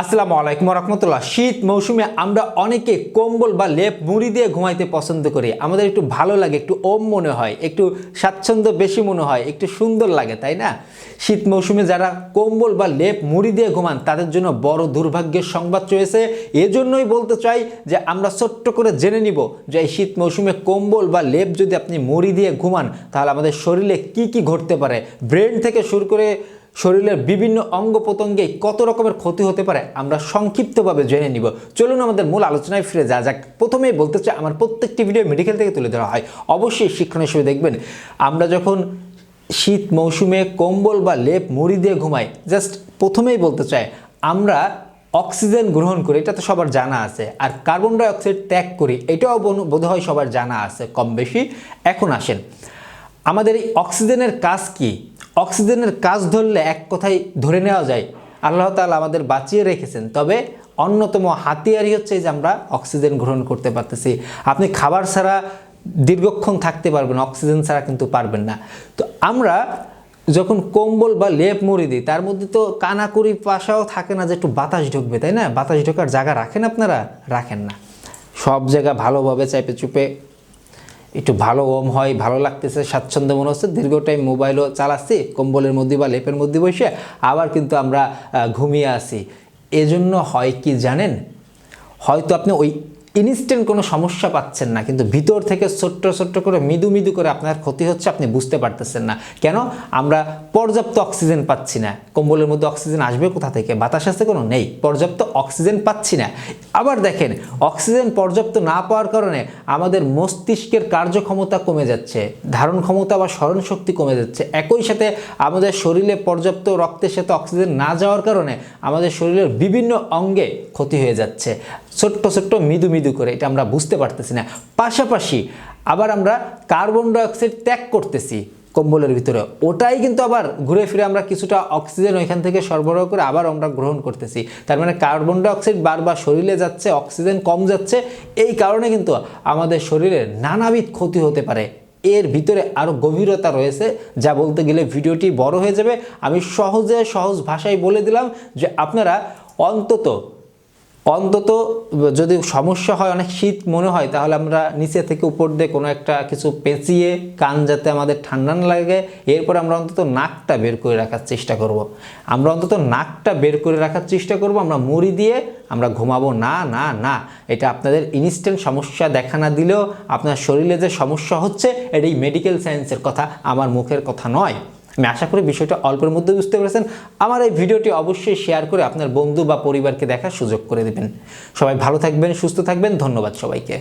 আসসালামু আলাইকুম রহমতুল্লাহ শীত মৌসুমে আমরা অনেকে কম্বল বা লেপ মুড়ি দিয়ে ঘুমাইতে পছন্দ করি। আমাদের একটু ভালো লাগে, একটু ওম মনে হয়, একটু স্বাচ্ছন্দ্য বেশি মনে হয়, একটু সুন্দর লাগে, তাই না? শীত মৌসুমে যারা কম্বল বা লেপ মুড়ি দিয়ে ঘুমান, তাদের জন্য বড় দুর্ভাগ্যের সংবাদ রয়েছে। এজন্যই বলতে চাই যে আমরা ছোট্ট করে জেনে নিব যে এই শীত মৌসুমে কম্বল বা লেপ যদি আপনি মুড়ি দিয়ে ঘুমান, তাহলে আমাদের শরীরে কি কি ঘটতে পারে। ব্রেন থেকে শুরু করে শরীরের বিভিন্ন অঙ্গ প্রত্যঙ্গে কত রকমের ক্ষতি হতে পারে আমরা সংক্ষিপ্তভাবে জেনে নিব। চলুন আমাদের মূল আলোচনায় ফিরে যা যাক। প্রথমেই বলতে চাই, আমার প্রত্যেকটি ভিডিও মেডিকেল থেকে তুলে ধরা হয়। অবশ্যই শিক্ষণ হিসেবে দেখবেন, আমরা যখন শীত মৌসুমে কম্বল বা লেপ, মুড়ি দিয়ে ঘুমাই, জাস্ট প্রথমেই বলতে চাই, আমরা অক্সিজেন গ্রহণ করি, এটা তো সবার জানা আছে, আর কার্বন ডাই অক্সাইড ত্যাগ করি, এটাও বোধ- বোধহয় সবার জানা আছে, কম বেশি। এখন আসেন আমাদের এই অক্সিজেনের কাজ কি? অক্সিজেনের কাজ ধরলে এক কথায় ধরে নেওয়া যায়, আল্লাহ তাআলা আমাদের বাঁচিয়ে রেখেছেন। তবে অন্যতম হাতিয়ারই হচ্ছে যে আমরা অক্সিজেন গ্রহণ করতে পারতেছি। আপনি খাবার ছাড়া দীর্ঘক্ষণ থাকতে পারবেন, অক্সিজেন ছাড়া কিন্তু পারবেন না। তো আমরা যখন কম্বল বা লেপ মুড়ি দিই, তার মধ্যে তো কানাকুড়ি পাশাও থাকে না যে একটু বাতাস ঢুকবে, তাই না? বাতাস ঢোকার জায়গা রাখেন আপনারা? রাখেন না। সব জায়গা ভালোভাবে চাইপে চুপে একটু ভালো ওম হয়, ভালো লাগতেছে, স্বাচ্ছন্দ্য মনে হচ্ছে। দীর্ঘ টাইম মোবাইলও চালাচ্ছি, কম্বলের মধ্যে বা লেপের মধ্যে বসে আবার কিন্তু আমরা ঘুমিয়ে আসি এজন্য হয় কি জানেন? হয়তো আপনি ওই ইনস্ট্যান্ট কোনো সমস্যা পাচ্ছেন না, কিন্তু ভিতর থেকে ছোট্ট ছোট্ট করে মৃদু মৃদু করে আপনার ক্ষতি হচ্ছে, আপনি বুঝতে পারতেছেন না। কেন? আমরা পর্যাপ্ত অক্সিজেন পাচ্ছি না। কম্বলের মধ্যে অক্সিজেন আসবে কোথা থেকে? বাতাস আছে কোনো? নেই। পর্যাপ্ত অক্সিজেন পাচ্ছি না। আবার দেখেন, অক্সিজেন পর্যাপ্ত না পাওয়ার কারণে আমাদের মস্তিষ্কের কার্যক্ষমতা কমে যাচ্ছে, ধারণ ক্ষমতা বা স্মরণ শক্তি কমে যাচ্ছে। একই সাথে আমাদের শরীরে পর্যাপ্ত রক্তের সাথে অক্সিজেন না যাওয়ার কারণে আমাদের শরীরের বিভিন্ন অঙ্গে ক্ষতি হয়ে যাচ্ছে। ছোট্ট ছোট্ট মৃদু মৃদু করে, এটা আমরা বুঝতে পারতেছি না। পাশাপাশি আবার আমরা কার্বন ডাইঅক্সাইড ত্যাগ করতেছি কম্বলের ভিতরে। ওটাই কিন্তু আবার ঘুরে ফিরে আমরা কিছুটা অক্সিজেন ওইখান থেকে সরবরাহ করে আবার আমরা গ্রহণ করতেছি। তার মানে কার্বন ডাইঅক্সাইড বারবার শরীরে যাচ্ছে, অক্সিজেন কম যাচ্ছে। এই কারণে কিন্তু আমাদের শরীরে নানাবিধ ক্ষতি হতে পারে। এর ভিতরে আরও গভীরতা রয়েছে, যা বলতে গেলে ভিডিওটি বড় হয়ে যাবে। আমি সহজে সহজ ভাষায় বলে দিলাম যে আপনারা অন্তত অন্তত যদি সমস্যা হয়, অনেক শীত মনে হয়, তাহলে আমরা নিচে থেকে উপর দিয়ে কোনো একটা কিছু পেঁচিয়ে কান যাতে আমাদের ঠান্ডা না লাগে, এরপর আমরা অন্তত নাকটা বের করে রাখার চেষ্টা করব। আমরা অন্তত নাকটা বের করে রাখার চেষ্টা করব, আমরা মুড়ি দিয়ে আমরা ঘুমাবো না না না, এটা আপনাদের ইনস্ট্যান্ট সমস্যা দেখা না দিলেও আপনার শরীরে যে সমস্যা হচ্ছে এটা এই মেডিকেল সায়েন্সের কথা, আমার মুখের কথা নয় আমি আশা করি বিষয়টা অল্পের মধ্যে বুঝতে পেরেছেন। আমার এই ভিডিওটি অবশ্যই শেয়ার করে আপনার বন্ধু বা পরিবারকে দেখার সুযোগ করে দেবেন। সবাই ভালো থাকবেন, সুস্থ থাকবেন, ধন্যবাদ সবাইকে।